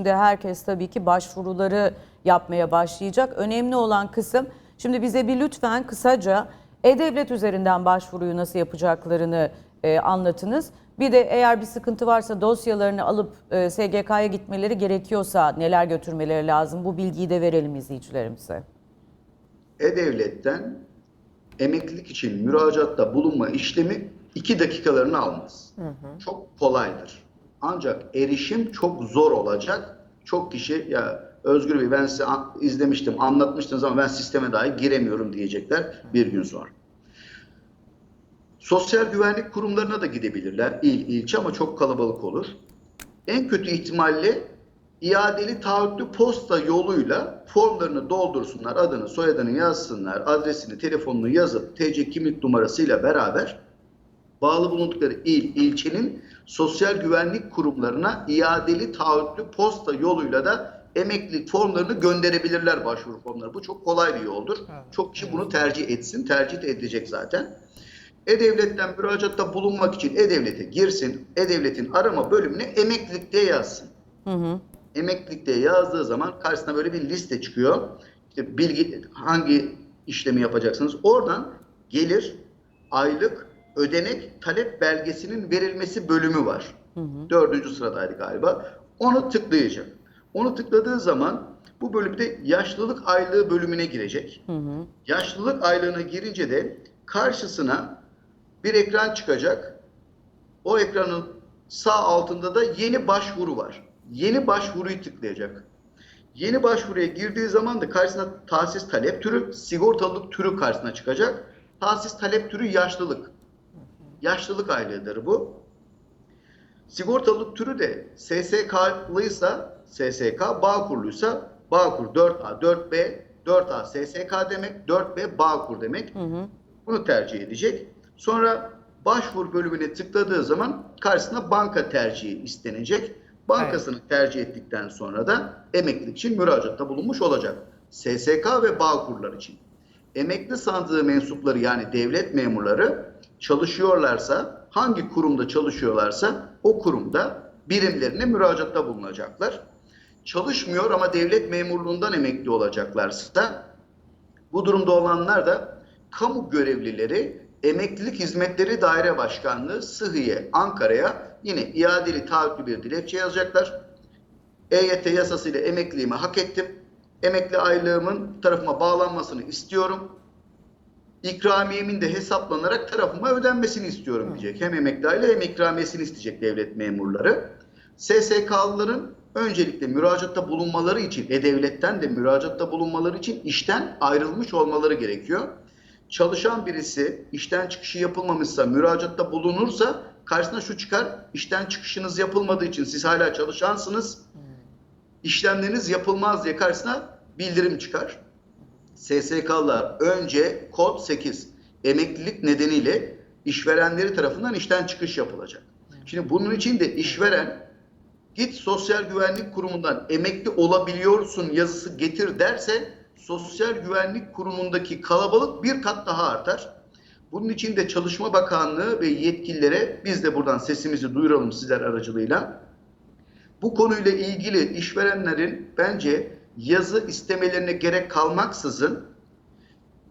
Şimdi herkes tabii ki başvuruları yapmaya başlayacak. Önemli olan kısım şimdi bize bir lütfen kısaca E-Devlet üzerinden başvuruyu nasıl yapacaklarını e, anlatınız. Bir de eğer bir sıkıntı varsa dosyalarını alıp e, SGK'ya gitmeleri gerekiyorsa neler götürmeleri lazım bu bilgiyi de verelim izleyicilerimize. E-Devlet'ten emeklilik için müracaatta bulunma işlemi 2 dakikalarını almaz. Çok kolaydır. Ancak erişim çok zor olacak. Çok kişi ya Özgür Bey ben size an- izlemiştim, anlatmıştınız ama ben sisteme dahi giremiyorum diyecekler bir gün sonra. Sosyal güvenlik kurumlarına da gidebilirler. İl, ilçe ama çok kalabalık olur. En kötü ihtimalle iadeli taahhütlü posta yoluyla formlarını doldursunlar. Adını, soyadını yazsınlar. Adresini, telefonunu yazıp TC kimlik numarasıyla beraber bağlı bulundukları il, ilçenin sosyal güvenlik kurumlarına iadeli taahhütlü posta yoluyla da emeklilik formlarını gönderebilirler başvuru formları. Bu çok kolay bir yoldur. Çok kişi bunu tercih etsin. Tercih de edecek zaten. E-Devlet'ten müracaatta bulunmak için E-Devlet'e girsin. E-Devlet'in arama bölümüne emeklilikte yazsın. Emeklilikte yazdığı zaman karşısına böyle bir liste çıkıyor. İşte bilgi hangi işlemi yapacaksınız. Oradan gelir, aylık, ödenek, talep belgesinin verilmesi bölümü var. Dördüncü sıradaydı galiba. Onu tıklayacak. Onu tıkladığı zaman bu bölümde yaşlılık aylığı bölümüne girecek. Yaşlılık aylığına girince de karşısına bir ekran çıkacak. O ekranın sağ altında da yeni başvuru var. Yeni başvuruyu tıklayacak. Yeni başvuruya girdiği zaman da karşısına tahsis talep türü, sigortalılık türü karşısına çıkacak. Tahsis talep türü yaşlılık. Yaşlılık aylığıdır bu. Sigortalılık türü de SSK'lıysa SSK, Bağkurluysa Bağkur 4A, 4B, 4A SSK demek, 4B Bağkur demek. Bunu tercih edecek. Sonra başvur bölümüne tıkladığı zaman karşısına banka tercihi istenecek. Bankasını tercih ettikten sonra da emeklilik için müracaatta bulunmuş olacak. SSK ve Bağkurlar için. Emekli sandığı mensupları yani devlet memurları çalışıyorlarsa, hangi kurumda çalışıyorlarsa o kurumda birimlerine müracaatta bulunacaklar. Çalışmıyor ama devlet memurluğundan emekli olacaklarsa bu durumda olanlar da kamu görevlileri Emeklilik Hizmetleri Daire Başkanlığı Sıhhiye Ankara'ya yine iadeli taahhütlü bir dilekçe yazacaklar. EYT yasasıyla emekliliğimi hak ettim. Emekli aylığımın tarafıma bağlanmasını istiyorum. İkramiyemin de hesaplanarak tarafıma ödenmesini istiyorum diyecek. Hem emekli hem ikramiyesini isteyecek devlet memurları. SSK'lıların öncelikle müracaatta bulunmaları için, E-Devlet'ten de müracaatta bulunmaları için işten ayrılmış olmaları gerekiyor. Çalışan birisi işten çıkışı yapılmamışsa, müracaatta bulunursa karşısına şu çıkar, işten çıkışınız yapılmadığı için siz hala çalışansınız, işlemleriniz yapılmaz diye karşısına bildirim çıkar. SSK'lar önce kod 8 emeklilik nedeniyle işverenleri tarafından işten çıkış yapılacak. Şimdi bunun için de işveren git sosyal güvenlik kurumundan emekli olabiliyorsun yazısı getir derse sosyal güvenlik kurumundaki kalabalık bir kat daha artar. Bunun için de Çalışma Bakanlığı ve yetkililere biz de buradan sesimizi duyuralım sizler aracılığıyla. Bu konuyla ilgili işverenlerin bence yazı istemelerine gerek kalmaksızın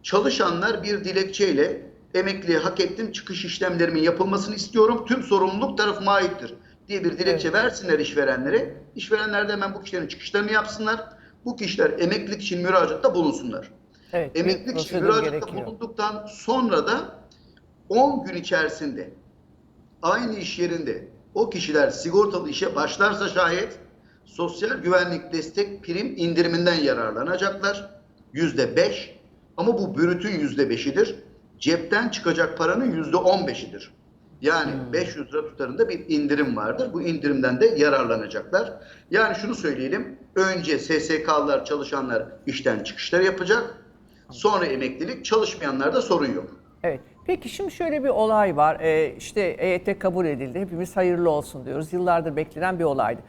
çalışanlar bir dilekçeyle emekliye hak ettim çıkış işlemlerimin yapılmasını istiyorum tüm sorumluluk tarafıma aittir diye bir dilekçe versinler işverenlere. İşverenler de hemen bu kişilerin çıkışlarını yapsınlar. Bu kişiler emeklilik için müracaatta bulunsunlar. Evet, Emeklilik için müracaatta gerekiyor. bulunduktan sonra da 10 gün içerisinde aynı iş yerinde o kişiler sigortalı işe başlarsa şayet sosyal güvenlik destek prim indiriminden yararlanacaklar. Yüzde beş ama bu bürütün yüzde beşidir. Cepten çıkacak paranın yüzde on beşidir. Yani 500 lira tutarında bir indirim vardır. Bu indirimden de yararlanacaklar. Yani şunu söyleyelim. Önce SSK'lar çalışanlar işten çıkışlar yapacak. Sonra emeklilik çalışmayanlarda sorun yok. Evet. Peki şimdi şöyle bir olay var. Ee, işte EYT kabul edildi. Hepimiz hayırlı olsun diyoruz. Yıllardır beklenen bir olaydı.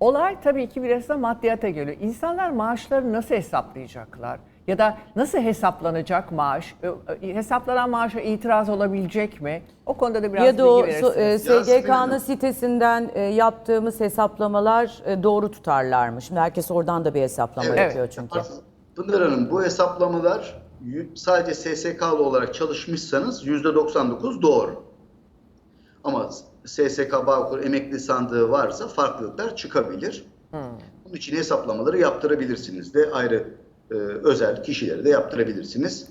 Olay tabii ki biraz da maddiyata geliyor. İnsanlar maaşları nasıl hesaplayacaklar? Ya da nasıl hesaplanacak maaş? Hesaplanan maaşa itiraz olabilecek mi? O konuda da biraz ya da o bilgi so- e, Yasemin SGK'nın Hanım. sitesinden e, yaptığımız hesaplamalar e, doğru tutarlar mı? Şimdi herkes oradan da bir hesaplama Evet. yapıyor çünkü. Pınar Hanım bu hesaplamalar sadece SSK'lı olarak çalışmışsanız %99 doğru. Ama SSK Bağkur emekli sandığı varsa farklılıklar çıkabilir. Bunun için hesaplamaları yaptırabilirsiniz de ayrı e, özel kişileri de yaptırabilirsiniz.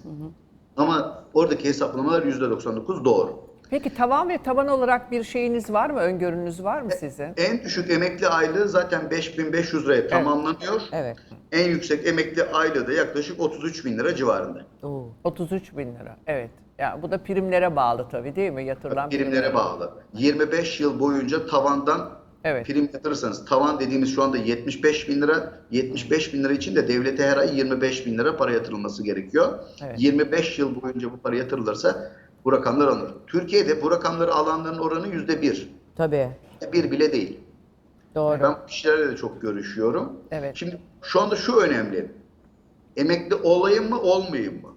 Ama oradaki hesaplamalar %99 doğru. Peki tavan ve taban olarak bir şeyiniz var mı? Öngörünüz var mı sizin? En düşük emekli aylığı zaten 5500 liraya tamamlanıyor. Evet. En yüksek emekli aylığı da yaklaşık 33 bin lira civarında. Oo. 33 bin lira. Evet. Ya bu da primlere bağlı tabii değil mi? Yatırılan primlere bağlı. 25 yıl boyunca tavandan Evet. prim yatırırsanız tavan dediğimiz şu anda 75 bin lira. 75 bin lira için de devlete her ay 25 bin lira para yatırılması gerekiyor. Evet. 25 yıl boyunca bu para yatırılırsa bu rakamlar alınır. Türkiye'de bu rakamları alanların oranı yüzde bir. Tabii. Bir bile değil. Doğru. Ben bu kişilerle de çok görüşüyorum. Evet. Şimdi şu anda şu önemli. Emekli olayım mı olmayayım mı?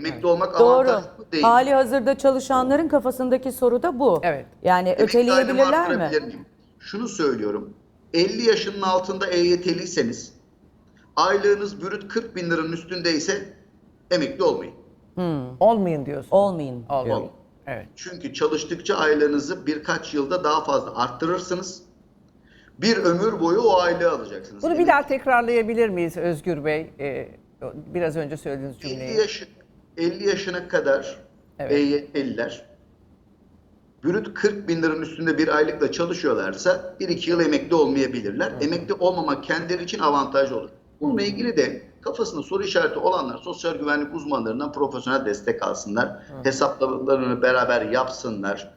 Emekli olmak Doğru. avantajlı değil? Hali hazırda çalışanların kafasındaki soru da bu. Evet. Yani Emekli öteleyebilirler mi? miyim? Şunu söylüyorum. 50 yaşının altında EYT'liyseniz aylığınız bürüt 40 bin liranın üstündeyse emekli olmayın. Olmayın diyorsun. Olmayın. Olmayın. Ol. Evet. Çünkü çalıştıkça aylığınızı birkaç yılda daha fazla arttırırsınız. Bir ömür boyu o aylığı alacaksınız. Bunu bir daha tekrarlayabilir miyiz Özgür Bey? Ee, biraz önce söylediğiniz 50, cümleyi. yaşı, 50 yaşına kadar Evet. EYT'liler bürüt 40 bin liranın üstünde bir aylıkla çalışıyorlarsa 1-2 yıl emekli olmayabilirler. Emekli olmamak kendileri için avantaj olur. Bununla ilgili de kafasında soru işareti olanlar sosyal güvenlik uzmanlarından profesyonel destek alsınlar. Hesaplamalarını beraber yapsınlar.